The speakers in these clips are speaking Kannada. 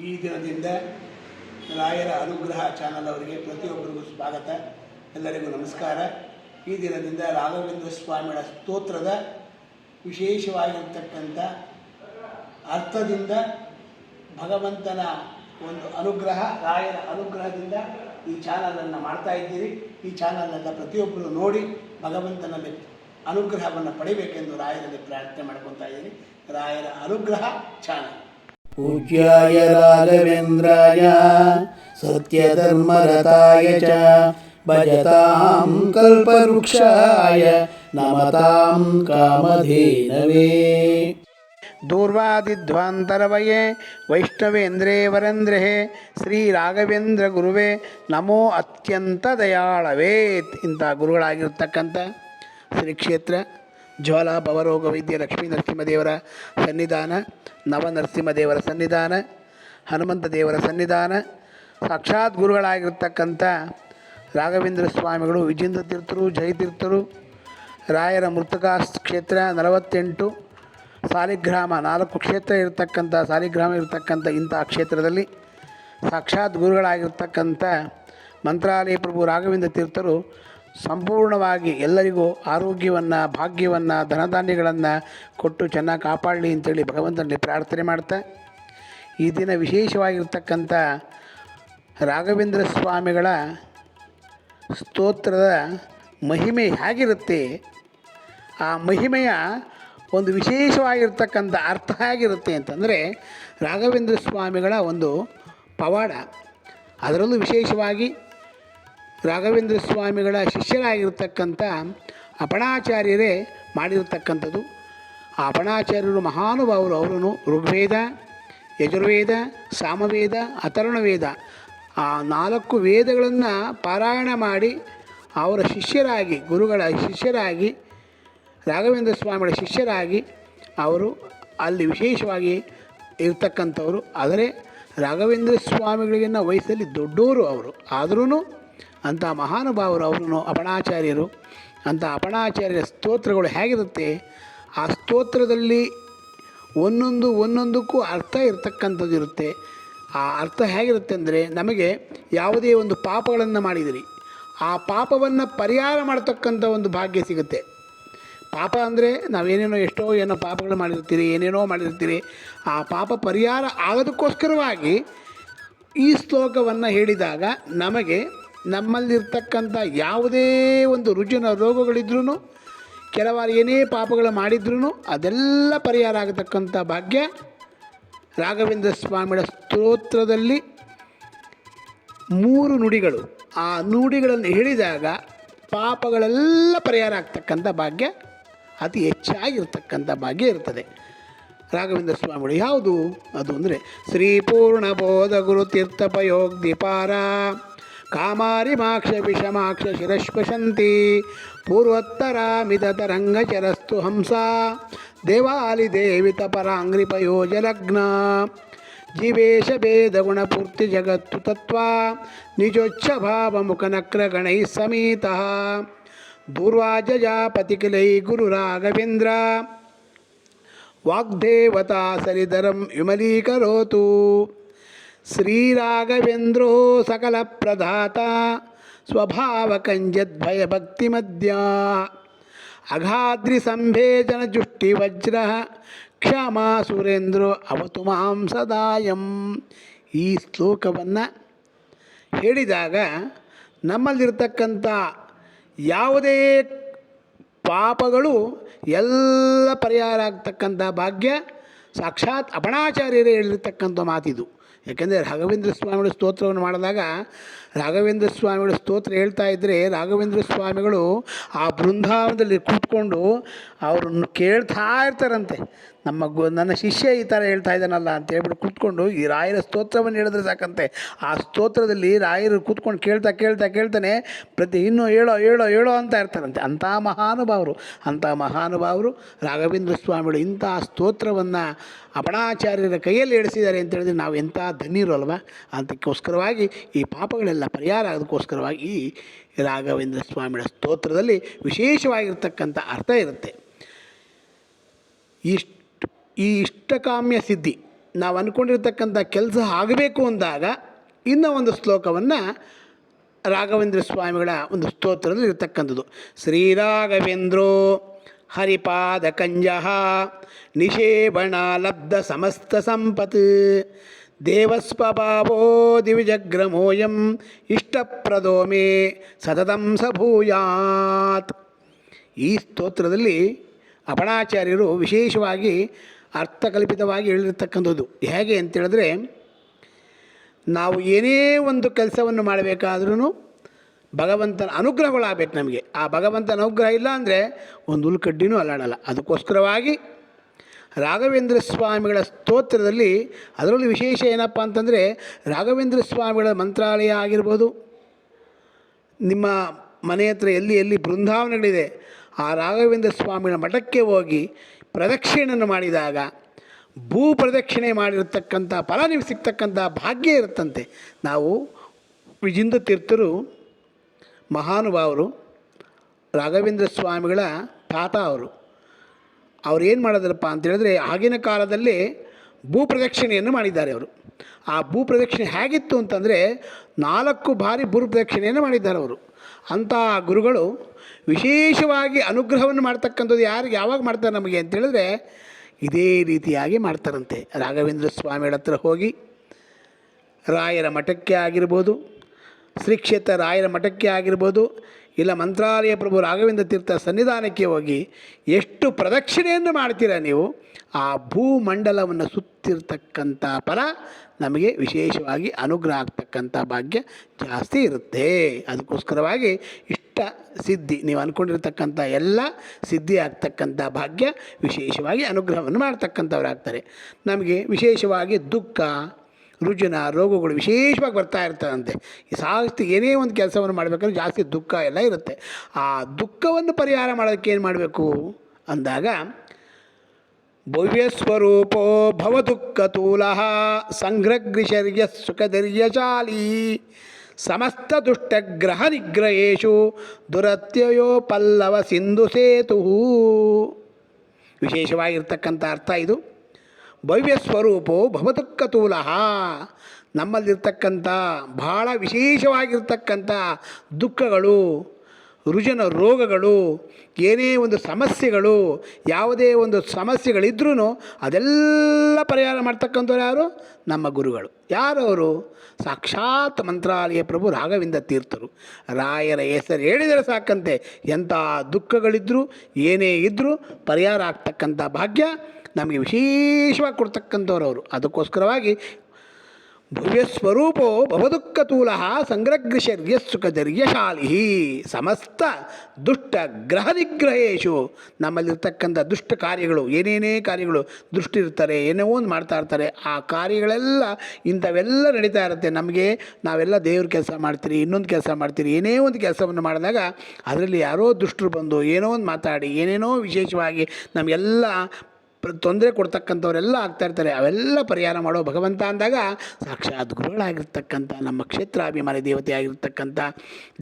ಈ ದಿನದಿಂದ ರಾಯರ ಅನುಗ್ರಹ ಚಾನಲ್ ಅವರಿಗೆ ಪ್ರತಿಯೊಬ್ಬರಿಗೂ ಸ್ವಾಗತ. ಎಲ್ಲರಿಗೂ ನಮಸ್ಕಾರ. ಈ ದಿನದಿಂದ ರಾಘವೇಂದ್ರ ಸ್ವಾಮಿಗಳ ಸ್ತೋತ್ರದ ವಿಶೇಷವಾಗಿರ್ತಕ್ಕಂಥ ಅರ್ಥದಿಂದ ಭಗವಂತನ ಒಂದು ಅನುಗ್ರಹ, ರಾಯರ ಅನುಗ್ರಹದಿಂದ ಈ ಚಾನಲನ್ನು ಮಾಡ್ತಾ ಇದ್ದೀರಿ. ಈ ಚಾನಲನ್ನು ಪ್ರತಿಯೊಬ್ಬರು ನೋಡಿ ಭಗವಂತನಲ್ಲಿ ಅನುಗ್ರಹವನ್ನು ಪಡಿಬೇಕೆಂದು ರಾಯರಲ್ಲಿ ಪ್ರಾರ್ಥನೆ ಮಾಡ್ಕೊತಾ ಇದ್ದೀನಿ. ರಾಯರ ಅನುಗ್ರಹ ಚಾನಲ್. पूज्याय राघवेन्द्राय सत्यधर्मरताय च भजतां कल्पवृक्षाय नमतां कामधेनवे ದೂರ್ವಾದಿಧ್ವಾಂತರವಯೇ ವೈಷ್ಣವೇಂದ್ರೇ ವರೇಂದ್ರೇ ಶ್ರೀ ರಾಘವೇಂದ್ರ ಗುರುವೇ ನಮೋ ಅತ್ಯಂತ ದಯಾಳವೇ ಇಂಥ ಗುರುಗಳಾಗಿರ್ತಕ್ಕಂಥ ಶ್ರೀ ಕ್ಷೇತ್ರ ಜ್ವಾಲ ಭವರೋಗ ವೈದ್ಯ ಲಕ್ಷ್ಮೀ ನರಸಿಂಹದೇವರ ಸನ್ನಿಧಾನ, ನವನರಸಿಂಹದೇವರ ಸನ್ನಿಧಾನ ಹನುಮಂತ ದೇವರ ಸನ್ನಿಧಾನ. ಸಾಕ್ಷಾತ್ ಗುರುಗಳಾಗಿರ್ತಕ್ಕಂಥ ರಾಘವೇಂದ್ರ ಸ್ವಾಮಿಗಳು, ವಿಜೇಂದ್ರ ತೀರ್ಥರು ಜಯತೀರ್ಥರು ರಾಯರ ಮೃತಕಾ ಕ್ಷೇತ್ರ ನಲವತ್ತೆಂಟು, ಸಾಲಿಗ್ರಾಮ ನಾಲ್ಕು ಕ್ಷೇತ್ರ ಇರತಕ್ಕಂಥ, ಸಾಲಿಗ್ರಾಮ ಇರತಕ್ಕಂಥ ಇಂಥ ಕ್ಷೇತ್ರದಲ್ಲಿ ಸಾಕ್ಷಾತ್ ಗುರುಗಳಾಗಿರ್ತಕ್ಕಂಥ ಮಂತ್ರಾಲಯ ಪ್ರಭು ರಾಘವೇಂದ್ರ ತೀರ್ಥರು ಸಂಪೂರ್ಣವಾಗಿ ಎಲ್ಲರಿಗೂ ಆರೋಗ್ಯವನ್ನು, ಭಾಗ್ಯವನ್ನು, ಧನಧಾನ್ಯಗಳನ್ನು ಕೊಟ್ಟು ಚೆನ್ನಾಗಿ ಕಾಪಾಡಲಿ ಅಂತೇಳಿ ಭಗವಂತನಲ್ಲಿ ಪ್ರಾರ್ಥನೆ ಮಾಡ್ತಾ, ಈ ದಿನ ವಿಶೇಷವಾಗಿರ್ತಕ್ಕಂಥ ರಾಘವೇಂದ್ರ ಸ್ವಾಮಿಗಳ ಸ್ತೋತ್ರದ ಮಹಿಮೆ ಹೇಗಿರುತ್ತೆ? ಆ ಮಹಿಮೆಯ ಒಂದು ವಿಶೇಷವಾಗಿರ್ತಕ್ಕಂಥ ಅರ್ಥ ಹೇಗಿರುತ್ತೆ ಅಂತಂದರೆ ರಾಘವೇಂದ್ರ ಸ್ವಾಮಿಗಳ ಒಂದು ಪವಾಡ. ಅದರಲ್ಲೂ ವಿಶೇಷವಾಗಿ ರಾಘವೇಂದ್ರ ಸ್ವಾಮಿಗಳ ಶಿಷ್ಯರಾಗಿರ್ತಕ್ಕಂಥ ಅಪಣಾಚಾರ್ಯರೇ ಮಾಡಿರತಕ್ಕಂಥದ್ದು. ಆ ಅಪಣಾಚಾರ್ಯರು ಮಹಾನುಭಾವರು ಅವರನ್ನು ಋಗ್ವೇದ, ಯಜುರ್ವೇದ, ಸಾಮವೇದ, ಅಥರ್ವಣವೇದ ಆ ನಾಲ್ಕು ವೇದಗಳನ್ನು ಪಾರಾಯಣ ಮಾಡಿ ಅವರ ಶಿಷ್ಯರಾಗಿ, ಗುರುಗಳ ಶಿಷ್ಯರಾಗಿ, ರಾಘವೇಂದ್ರ ಸ್ವಾಮಿಗಳ ಶಿಷ್ಯರಾಗಿ ಅವರು ಅಲ್ಲಿ ವಿಶೇಷವಾಗಿ ಇರ್ತಕ್ಕಂಥವರು. ಆದರೆ ರಾಘವೇಂದ್ರ ಸ್ವಾಮಿಗಳಿಗಿನ್ನ ವಯಸ್ಸಲ್ಲಿ ದೊಡ್ಡವರು ಅವರು. ಆದ್ರೂ ಅಂಥ ಮಹಾನುಭಾವರು ಅವರನ್ನು ಅಪಣಾಚಾರ್ಯರು, ಅಂಥ ಅಪಣಾಚಾರ್ಯರ ಸ್ತೋತ್ರಗಳು ಹೇಗಿರುತ್ತೆ? ಆ ಸ್ತೋತ್ರದಲ್ಲಿ ಒಂದೊಂದು ಒಂದೊಂದಕ್ಕೂ ಅರ್ಥ ಇರತಕ್ಕಂಥದ್ದು ಇರುತ್ತೆ. ಆ ಅರ್ಥ ಹೇಗಿರುತ್ತೆ ಅಂದರೆ, ನಮಗೆ ಯಾವುದೇ ಒಂದು ಪಾಪಗಳನ್ನು ಮಾಡಿದಿರಿ. ಆ ಪಾಪವನ್ನು ಪರಿಹಾರ ಮಾಡ್ತಕ್ಕಂಥ ಒಂದು ಭಾಗ್ಯ ಸಿಗುತ್ತೆ. ಪಾಪ ಅಂದರೆ ನಾವೇನೇನೋ ಎಷ್ಟೋ ಏನೋ ಪಾಪಗಳು ಮಾಡಿರ್ತೀರಿ, ಏನೇನೋ ಮಾಡಿರ್ತೀರಿ. ಆ ಪಾಪ ಪರಿಹಾರ ಆಗೋದಕ್ಕೋಸ್ಕರವಾಗಿ ಈ ಶ್ಲೋಕವನ್ನು ಹೇಳಿದಾಗ ನಮಗೆ ನಮ್ಮಲ್ಲಿರ್ತಕ್ಕಂಥ ಯಾವುದೇ ಒಂದು ರುಜಿನ ರೋಗಗಳಿದ್ರೂ ಕೆಲವಾರು ಏನೇ ಪಾಪಗಳು ಮಾಡಿದ್ರೂ ಅದೆಲ್ಲ ಪರಿಹಾರ ಆಗತಕ್ಕಂಥ ಭಾಗ್ಯ ರಾಘವೇಂದ್ರ ಸ್ವಾಮಿಗಳ ಸ್ತೋತ್ರದಲ್ಲಿ ಮೂರು ನುಡಿಗಳು. ಆ ನುಡಿಗಳನ್ನು ಹೇಳಿದಾಗ ಪಾಪಗಳೆಲ್ಲ ಪರಿಹಾರ ಆಗ್ತಕ್ಕಂಥ ಭಾಗ್ಯ ಅತಿ ಹೆಚ್ಚಾಗಿರ್ತಕ್ಕಂಥ ಭಾಗ್ಯ ಇರ್ತದೆ. ರಾಘವೇಂದ್ರ ಸ್ವಾಮಿಗಳು ಯಾವುದು? ಅದು ಅಂದರೆ ಶ್ರೀಪೂರ್ಣ ಬೋಧ ಗುರು ಪಯೋಗ್ ಕಾಮಾರಿ కామారిమాక్ష విషమాక్ష శిరస్పశంతి పూర్వోత్తరామితరంగచరస్తు హంస. దేవాలి దేవిత పరాంగ్రిపయోజలగ్న జీవేశ భేదగుణపూర్తి జగత్తు తత్వ నిజోచ్చభావముఖనక్రగణై సమేత. దూర్వాజజాపతికిలై గురురాఘవేంద్ర వాగ్దేవతా సరిధరం విమలీకరోతు. ದೂರ್ವಾಜಜಾಪತಿ ಸಕಲ ಪ್ರಧಾತ ಸ್ವಭಾವ ಕಂಜದ್ಭಯ ಭಕ್ತಿ ಮಧ್ಯ ಶ್ರೀರಾಘವೇಂದ್ರೋ ಅಘಾದ್ರಿ ಸಂಭೇಜನ ಜುಷ್ಟಿ ವಜ್ರ ಕ್ಷಮಾ ಸುರೇಂದ್ರೋ ಅವತು ಮಾಂ ಸದಾಯಂ. ಈ ಶ್ಲೋಕವನ್ನು ಹೇಳಿದಾಗ ನಮ್ಮಲ್ಲಿರ್ತಕ್ಕಂಥ ಯಾವುದೇ ಪಾಪಗಳು ಎಲ್ಲ ಪರಿಹಾರ ಆಗ್ತಕ್ಕಂಥ ಭಾಗ್ಯ, ಸಾಕ್ಷಾತ್ ಅಪಣಾಚಾರ್ಯರೇ ಹೇಳಿರ್ತಕ್ಕಂಥ ಮಾತಿದು. ಯಾಕೆಂದರೆ ರಾಘವೇಂದ್ರ ಸ್ವಾಮಿಗಳ ಸ್ತೋತ್ರವನ್ನು ಮಾಡಿದಾಗ ರಾಘವೇಂದ್ರ ಸ್ವಾಮಿಗಳು ಸ್ತೋತ್ರ ಹೇಳ್ತಾ ಇದ್ದರೆ ರಾಘವೇಂದ್ರ ಸ್ವಾಮಿಗಳು ಆ ಬೃಂದಾವನದಲ್ಲಿ ಕೂತ್ಕೊಂಡು ಅವರನ್ನು ಕೇಳ್ತಾ ಇರ್ತಾರಂತೆ. ನಮ್ಮ ಗು, ನನ್ನ ಶಿಷ್ಯ ಈ ಥರ ಹೇಳ್ತಾ ಇದ್ದಾನಲ್ಲ ಅಂತ ಹೇಳ್ಬಿಟ್ಟು ಕೂತ್ಕೊಂಡು ಈ ರಾಯರ ಸ್ತೋತ್ರವನ್ನು ಹೇಳಿದ್ರೆ ಸಾಕಂತೆ. ಆ ಸ್ತೋತ್ರದಲ್ಲಿ ರಾಯರು ಕೂತ್ಕೊಂಡು ಕೇಳ್ತಾ ಕೇಳ್ತಾ, ಕೇಳ್ತಾನೆ ಪ್ರತಿ ಇನ್ನೂ ಹೇಳೋ ಹೇಳೋ ಹೇಳೋ ಅಂತ ಇರ್ತಾರಂತೆ. ಅಂಥ ಮಹಾನುಭಾವರು ಅಂಥ ಮಹಾನುಭಾವರು ರಾಘವೇಂದ್ರ ಸ್ವಾಮಿಗಳು ಇಂಥ ಸ್ತೋತ್ರವನ್ನು ಅಪಣಾಚಾರ್ಯರ ಕೈಯಲ್ಲಿ ಇಳಿಸಿದ್ದಾರೆ ಅಂತ ಹೇಳಿದ್ರೆ ನಾವು ಎಂಥ ಧನ್ಯರು ಅಲ್ವಾ? ಅದಕ್ಕೋಸ್ಕರವಾಗಿ ಈ ಪಾಪಗಳೆಲ್ಲ ಪರಿಹಾರ ಅದಕ್ಕೋಸ್ಕರವಾಗಿ ಈ ರಾಘವೇಂದ್ರ ಸ್ವಾಮಿಗಳ ಸ್ತೋತ್ರದಲ್ಲಿ ವಿಶೇಷವಾಗಿರ್ತಕ್ಕಂಥ ಅರ್ಥ ಇರುತ್ತೆ. ಇಷ್ಟು, ಈ ಇಷ್ಟಕಾಮ್ಯ ಸಿದ್ಧಿ, ನಾವು ಅಂದ್ಕೊಂಡಿರ್ತಕ್ಕಂಥ ಕೆಲಸ ಆಗಬೇಕು ಅಂದಾಗ ಇನ್ನೂ ಒಂದು ಶ್ಲೋಕವನ್ನು ರಾಘವೇಂದ್ರ ಸ್ವಾಮಿಗಳ ಒಂದು ಸ್ತೋತ್ರದಲ್ಲಿ ಇರತಕ್ಕಂಥದ್ದು. ಶ್ರೀರಾಘವೇಂದ್ರೋ ಹರಿಪಾದ ಕಂಜಃ ನಿಷೇಬಣ ಲಬ್ಧ ಸಮಸ್ತ ಸಂಪತ್. ದೇವಸ್ವಭಾವೋ ದಿವಿಜಗ್ರಮೋಯಂ ಇಷ್ಟಪ್ರದೋ ಮೇ ಸತತಂ ಸ ಭೂಯಾತ್ ಈ ಸ್ತೋತ್ರದಲ್ಲಿ ಅಪಣಾಚಾರ್ಯರು ವಿಶೇಷವಾಗಿ ಅರ್ಥಕಲ್ಪಿತವಾಗಿ ಹೇಳಿರ್ತಕ್ಕಂಥದ್ದು. ಹೇಗೆ ಅಂತೇಳಿದ್ರೆ, ನಾವು ಏನೇ ಒಂದು ಕೆಲಸವನ್ನು ಮಾಡಬೇಕಾದ್ರೂ ಭಗವಂತನ ಅನುಗ್ರಹಗಳಾಗಬೇಕು ನಮಗೆ. ಆ ಭಗವಂತನ ಅನುಗ್ರಹ ಇಲ್ಲ ಅಂದರೆ ಒಂದು ಹುಲ್ಕಡ್ಡಿನೂ ಅಲ್ಲಾಡಲ್ಲ. ಅದಕ್ಕೋಸ್ಕರವಾಗಿ ರಾಘವೇಂದ್ರ ಸ್ವಾಮಿಗಳ ಸ್ತೋತ್ರದಲ್ಲಿ ಅದರಲ್ಲಿ ವಿಶೇಷ ಏನಪ್ಪ ಅಂತಂದರೆ ರಾಘವೇಂದ್ರ ಸ್ವಾಮಿಗಳ ಮಂತ್ರಾಲಯ ಆಗಿರ್ಬೋದು. ನಿಮ್ಮ ಮನೆ ಹತ್ರ ಎಲ್ಲಿ ಎಲ್ಲಿ ಬೃಂದಾವನಗಳಿದೆ, ಆ ರಾಘವೇಂದ್ರ ಸ್ವಾಮಿಗಳ ಮಠಕ್ಕೆ ಹೋಗಿ ಪ್ರದಕ್ಷಿಣೆಯನ್ನು ಮಾಡಿದಾಗ, ಭೂ ಪ್ರದಕ್ಷಿಣೆ ಮಾಡಿರತಕ್ಕಂಥ ಫಲ ನಿಮಗೆ ಸಿಗ್ತಕ್ಕಂಥ ಭಾಗ್ಯ ಇರುತ್ತಂತೆ. ನಾವು ವಿಜಿಂದ ತೀರ್ಥರು, ಮಹಾನುಭಾವರು, ರಾಘವೇಂದ್ರ ಸ್ವಾಮಿಗಳ ತಾತ ಅವರು. ಅವ್ರು ಏನು ಮಾಡಿದ್ರಪ್ಪ ಅಂತ ಹೇಳಿದ್ರೆ ಆಗಿನ ಕಾಲದಲ್ಲಿ ಭೂಪ್ರದಕ್ಷಿಣೆಯನ್ನು ಮಾಡಿದ್ದಾರೆ ಅವರು. ಆ ಭೂಪ್ರದಕ್ಷಿಣೆ ಹೇಗಿತ್ತು ಅಂತಂದರೆ ನಾಲ್ಕು ಬಾರಿ ಭೂಪ್ರದಕ್ಷಿಣೆಯನ್ನು ಮಾಡಿದ್ದಾರೆ ಅವರು. ಅಂಥ ಗುರುಗಳು ವಿಶೇಷವಾಗಿ ಅನುಗ್ರಹವನ್ನು ಮಾಡ್ತಕ್ಕಂಥದ್ದು ಯಾರಿಗೆ ಯಾವಾಗ ಮಾಡ್ತಾರೆ ನಮಗೆ ಅಂತೇಳಿದ್ರೆ ಇದೇ ರೀತಿಯಾಗಿ ಮಾಡ್ತಾರಂತೆ. ರಾಘವೇಂದ್ರ ಸ್ವಾಮಿಗಳ ಹತ್ರ ಹೋಗಿ ರಾಯರ ಮಠಕ್ಕೆ ಆಗಿರ್ಬೋದು ಶ್ರೀ ಕ್ಷೇತ್ರ ರಾಯರ ಮಠಕ್ಕೆ ಆಗಿರ್ಬೋದು ಇಲ್ಲ, ಮಂತ್ರಾಲಯ ಪ್ರಭು ರಾಘವೇಂದ್ರ ತೀರ್ಥ ಸನ್ನಿಧಾನಕ್ಕೆ ಹೋಗಿ ಎಷ್ಟು ಪ್ರದಕ್ಷಿಣೆಯನ್ನು ಮಾಡ್ತೀರಾ ನೀವು, ಆ ಭೂಮಂಡಲವನ್ನು ಸುತ್ತಿರ್ತಕ್ಕಂಥ ಫಲ ನಮಗೆ ವಿಶೇಷವಾಗಿ ಅನುಗ್ರಹ ಆಗ್ತಕ್ಕಂಥ ಭಾಗ್ಯ ಜಾಸ್ತಿ ಇರುತ್ತೆ. ಅದಕ್ಕೋಸ್ಕರವಾಗಿ ಇಷ್ಟ ಸಿದ್ಧಿ, ನೀವು ಅಂದ್ಕೊಂಡಿರ್ತಕ್ಕಂಥ ಎಲ್ಲ ಸಿದ್ಧಿ ಆಗ್ತಕ್ಕಂಥ ಭಾಗ್ಯ ವಿಶೇಷವಾಗಿ ಅನುಗ್ರಹವನ್ನು ಮಾಡ್ತಕ್ಕಂಥವ್ರಾಗ್ತಾರೆ ನಮಗೆ ವಿಶೇಷವಾಗಿ ದುಃಖ ರುಜಿನ ರೋಗಗಳು ವಿಶೇಷವಾಗಿ ಬರ್ತಾ ಇರ್ತದಂತೆ. ಈ ಸಾಕಷ್ಟು ಏನೇ ಒಂದು ಕೆಲಸವನ್ನು ಮಾಡಬೇಕಾದ್ರೆ ಜಾಸ್ತಿ ದುಃಖ ಎಲ್ಲ ಇರುತ್ತೆ. ಆ ದುಃಖವನ್ನು ಪರಿಹಾರ ಮಾಡೋದಕ್ಕೆ ಏನು ಮಾಡಬೇಕು? ಅಂದಾಗ ಭವ್ಯಸ್ವರೂಪೋ ಭವದುಃಖತೂಲ ಸುಖ ಸುಖಧೈರ್ಯಶಾಲಿ ಸಮಸ್ತ ದುಷ್ಟಗ್ರಹ ನಿಗ್ರಹೇಶು ದುರತ್ಯಯೋ ಪಲ್ಲವ ಸಿಂಧು ಸೇತು ವಿಶೇಷವಾಗಿರ್ತಕ್ಕಂಥ ಅರ್ಥ ಇದು. ಭವ್ಯ ಸ್ವರೂಪೋ ಭವತಕ್ಕತೂಲ ನಮ್ಮಲ್ಲಿರ್ತಕ್ಕಂಥ, ಬಹಳ ವಿಶೇಷವಾಗಿರ್ತಕ್ಕಂಥ ದುಃಖಗಳು, ರುಜನ ರೋಗಗಳು, ಏನೇ ಒಂದು ಸಮಸ್ಯೆಗಳು, ಯಾವುದೇ ಒಂದು ಸಮಸ್ಯೆಗಳಿದ್ರೂ ಅದೆಲ್ಲ ಪರಿಹಾರ ಮಾಡ್ತಕ್ಕಂಥವ್ರು ಯಾರು? ನಮ್ಮ ಗುರುಗಳು. ಯಾರವರು? ಸಾಕ್ಷಾತ್ ಮಂತ್ರಾಲಯ ಪ್ರಭು ರಾಘವಿಂದ ತೀರ್ಥರು. ರಾಯರ ಹೆಸರು ಹೇಳಿದರೆ ಸಾಕಂತೆ. ಎಂಥ ದುಃಖಗಳಿದ್ದರೂ ಏನೇ ಇದ್ದರೂ ಪರಿಹಾರ ಆಗ್ತಕ್ಕಂಥ ಭಾಗ್ಯ ನಮಗೆ ವಿಶೇಷವಾಗಿ ಕೊಡ್ತಕ್ಕಂಥವ್ರು ಅವರು. ಅದಕ್ಕೋಸ್ಕರವಾಗಿ ಭವ್ಯಸ್ವರೂಪೋ ಭವದುಃಖತೂಲ ಸುಖ ಸುಖಧೈರ್ಯಶಾಲಿ ಸಮಸ್ತ ದುಷ್ಟ ಗ್ರಹ ನಿಗ್ರಹೇಶು ನಮ್ಮಲ್ಲಿರ್ತಕ್ಕಂಥ ದುಷ್ಟ ಕಾರ್ಯಗಳು, ಏನೇನೇ ಕಾರ್ಯಗಳು ದುಷ್ಟಿರ್ತಾರೆ ಏನೋ ಒಂದು ಮಾಡ್ತಾ ಇರ್ತಾರೆ, ಆ ಕಾರ್ಯಗಳೆಲ್ಲ ಇಂಥವೆಲ್ಲ ನಡೀತಾ ಇರುತ್ತೆ. ನಮಗೆ ನಾವೆಲ್ಲ ದೇವ್ರ ಕೆಲಸ ಮಾಡ್ತೀರಿ, ಇನ್ನೊಂದು ಕೆಲಸ ಮಾಡ್ತೀರಿ, ಏನೇ ಒಂದು ಕೆಲಸವನ್ನು ಮಾಡಿದಾಗ ಅದರಲ್ಲಿ ಯಾರೋ ದುಷ್ಟರು ಬಂದು ಏನೋ ಒಂದು ಮಾತಾಡಿ, ಏನೇನೋ ವಿಶೇಷವಾಗಿ ನಮಗೆಲ್ಲ ತೊಂದರೆ ಕೊಡ್ತಕ್ಕಂಥವರೆಲ್ಲ ಆಗ್ತಾ ಇರ್ತಾರೆ. ಅವೆಲ್ಲ ಪರಿಹಾರ ಮಾಡೋ ಭಗವಂತ ಅಂದಾಗ ಸಾಕ್ಷಾತ್ ಗುರುಗಳಾಗಿರ್ತಕ್ಕಂಥ, ನಮ್ಮ ಕ್ಷೇತ್ರಾಭಿಮಾನಿ ದೇವತೆ ಆಗಿರ್ತಕ್ಕಂಥ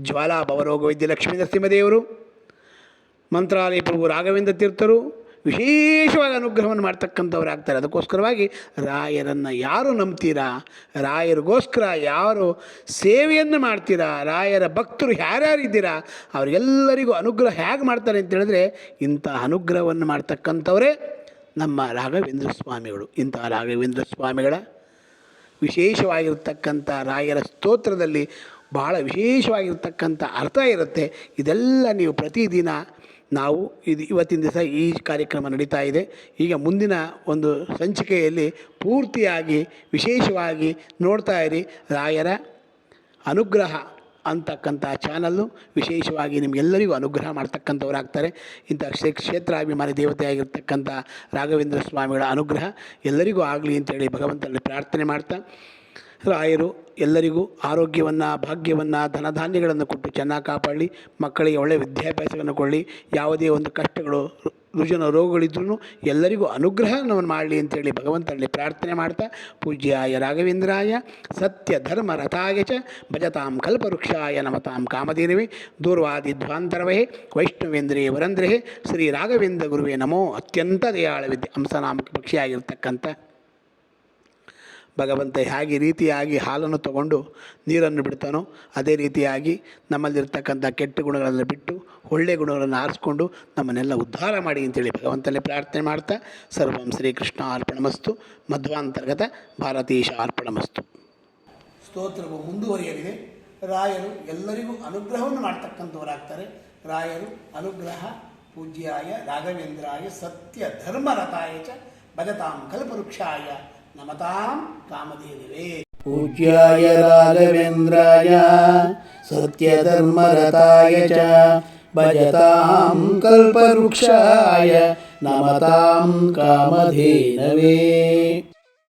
ಜ್ವಾಲಾ ಭವರೋಗ ವೈದ್ಯ ಲಕ್ಷ್ಮೀ ನರಸಿಂಹದೇವರು, ಮಂತ್ರಾಲಯ ಪ್ರಭು ರಾಘವೇಂದ್ರ ತೀರ್ಥರು ವಿಶೇಷವಾಗಿ ಅನುಗ್ರಹವನ್ನು ಮಾಡ್ತಕ್ಕಂಥವ್ರು ಆಗ್ತಾರೆ. ಅದಕ್ಕೋಸ್ಕರವಾಗಿ ರಾಯರನ್ನು ಯಾರು ನಂಬ್ತೀರಾ? ರಾಯರಿಗೋಸ್ಕರ ಯಾರು ಸೇವೆಯನ್ನು ಮಾಡ್ತೀರಾ? ರಾಯರ ಭಕ್ತರು ಯಾರ್ಯಾರಿದ್ದೀರಾ ಅವರಿಗೆಲ್ಲರಿಗೂ ಅನುಗ್ರಹ ಹೇಗೆ ಮಾಡ್ತಾರೆ ಅಂತ ಹೇಳಿದ್ರೆ ಇಂಥ ಅನುಗ್ರಹವನ್ನು ಮಾಡ್ತಕ್ಕಂಥವರೇ ನಮ್ಮ ರಾಘವೇಂದ್ರ ಸ್ವಾಮಿಗಳು, ಇಂಥ ರಾಘವೇಂದ್ರ ಸ್ವಾಮಿಗಳ ವಿಶೇಷವಾಗಿರ್ತಕ್ಕಂಥ ರಾಯರ ಸ್ತೋತ್ರದಲ್ಲಿ ಬಹಳ ವಿಶೇಷವಾಗಿರ್ತಕ್ಕಂಥ ಅರ್ಥ ಇರುತ್ತೆ. ಇದೆಲ್ಲ ನೀವು ಪ್ರತಿದಿನ ನಾವು ಇದು ಇವತ್ತಿನ ದಿವಸ ಈ ಕಾರ್ಯಕ್ರಮ ನಡೀತಾ ಇದೆ. ಈಗ ಮುಂದಿನ ಒಂದು ಸಂಚಿಕೆಯಲ್ಲಿ ಪೂರ್ತಿಯಾಗಿ ವಿಶೇಷವಾಗಿ ನೋಡ್ತಾ ಇರಿ ರಾಯರ ಅನುಗ್ರಹ. ಅಂತಕ್ಕಂಥ ಚಾನಲ್ಲು ವಿಶೇಷವಾಗಿ ನಿಮಗೆಲ್ಲರಿಗೂ ಅನುಗ್ರಹ ಮಾಡ್ತಕ್ಕಂಥವರಾಗ್ತಾರೆ. ಇಂಥ ಶ್ರೀ ಕ್ಷೇತ್ರಾಭಿಮಾನಿ ದೇವತೆಯಾಗಿರ್ತಕ್ಕಂಥ ರಾಘವೇಂದ್ರ ಸ್ವಾಮಿಗಳ ಅನುಗ್ರಹ ಎಲ್ಲರಿಗೂ ಆಗಲಿ ಅಂತೇಳಿ ಭಗವಂತನಲ್ಲಿ ಪ್ರಾರ್ಥನೆ ಮಾಡ್ತಾ ರಾಯರು ಎಲ್ಲರಿಗೂ ಆರೋಗ್ಯವನ್ನು, ಭಾಗ್ಯವನ್ನು, ಧನಧಾನ್ಯಗಳನ್ನು ಕೊಟ್ಟು ಚೆನ್ನಾಗಿ ಕಾಪಾಡಲಿ, ಮಕ್ಕಳಿಗೆ ಒಳ್ಳೆಯ ವಿದ್ಯಾಭ್ಯಾಸವನ್ನು ಕೊಡಲಿ. ಯಾವುದೇ ಒಂದು ಕಷ್ಟಗಳು ರುಜಿನ ರೋಗಗಳಿದ್ರೂ ಎಲ್ಲರಿಗೂ ಅನುಗ್ರಹವನ್ನು ಮಾಡಲಿ ಅಂತೇಳಿ ಭಗವಂತನಲ್ಲಿ ಪ್ರಾರ್ಥನೆ ಮಾಡ್ತಾ, ಪೂಜ್ಯಾಯ ರಾಘವೇಂದ್ರಾಯ, ಸತ್ಯ ಧರ್ಮ ರಥಾಯ ಚ, ಭಜತಾಂ ಕಲ್ಪವೃಕ್ಷಾಯ ನಮತಾಂ ಕಾಮಧೇನವೇ, ದೂರ್ವಾದಿ ಧ್ವಾಂತರವೇ ವೈಷ್ಣವೇಂದ್ರೇ ವರಂದ್ರೇ, ಶ್ರೀ ರಾಘವೇಂದ್ರ ಗುರುವೇ ನಮೋ ಅತ್ಯಂತ ದಯಾಳ ವಿದ್ಯೆ ಹಂಸನಾಮಕ ಪಕ್ಷಿಯಾಗಿರ್ತಕ್ಕಂಥ ಭಗವಂತ ಹೇಗೆ ರೀತಿಯಾಗಿ ಹಾಲನ್ನು ತಗೊಂಡು ನೀರನ್ನು ಬಿಡ್ತಾನೋ ಅದೇ ರೀತಿಯಾಗಿ ನಮ್ಮಲ್ಲಿರ್ತಕ್ಕಂಥ ಕೆಟ್ಟ ಗುಣಗಳನ್ನು ಬಿಟ್ಟು ಒಳ್ಳೆಯ ಗುಣಗಳನ್ನು ಆರಿಸ್ಕೊಂಡು ನಮ್ಮನ್ನೆಲ್ಲ ಉದ್ಧಾರ ಮಾಡಿ ಅಂತೇಳಿ ಭಗವಂತನೇ ಪ್ರಾರ್ಥನೆ ಮಾಡ್ತಾ ಸರ್ವಂ ಶ್ರೀಕೃಷ್ಣ ಅರ್ಪಣಮಸ್ತು. ಮಧ್ವಾಂತರ್ಗತ ಭಾರತೀಶ ಅರ್ಪಣಮಸ್ತು. ಸ್ತೋತ್ರವು ಮುಂದುವರಿಯಲಿದೆ. ರಾಯರು ಎಲ್ಲರಿಗೂ ಅನುಗ್ರಹವನ್ನು ಮಾಡ್ತಕ್ಕಂಥವರಾಗ್ತಾರೆ. ರಾಯರು ಅನುಗ್ರಹ ಪೂಜ್ಯಾಯ ರಾಘವೇಂದ್ರಾಯ ಸತ್ಯ ಧರ್ಮರಥಾಯ ಚ ಭಜತಾಂ ಕಲ್ಪವೃಕ್ಷಾಯ నమతాం కామధేనువే పూజ్యాయ రాఘవేంద్రాయ సత్యధర్మరతాయ చ భజతాం కల్పవృక్షాయ నమతాం కామధేనవే